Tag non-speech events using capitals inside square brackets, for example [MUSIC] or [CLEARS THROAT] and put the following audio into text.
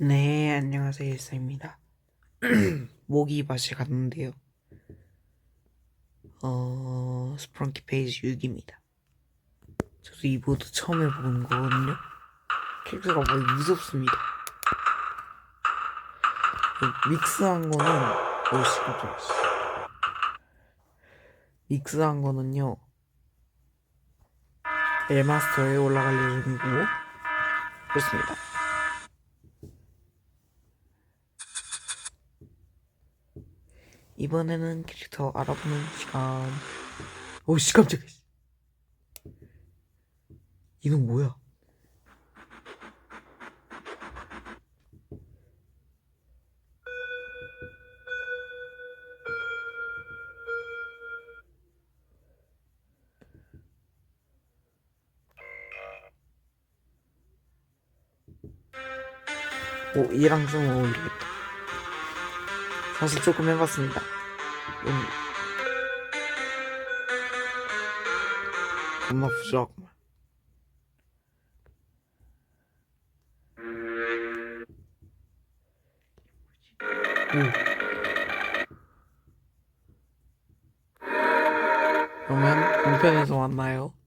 네, 안녕하세요. 일사입니다. [CLEARS THROAT] 모기 밭에 갔는데요. 어, 스프렁키 페이지 6입니다. 저도 이 보드 처음 해보는 거거든요. 캐릭터가 많이 무섭습니다. 그 믹스한 거는, 깜짝이야. 씨. 믹스한 거는요, 엘마스터에 올라갈 예정이고, 그렇습니다. 이번에는 캐릭터 알아보는 시간. 오씨 깜짝이야. 이놈 뭐야? 오, 얘랑 좀 어울리겠다. 사실 조금 해봤습니다. 음. 겁나 부족하구만. 오. 그러면 본편에서 만나요.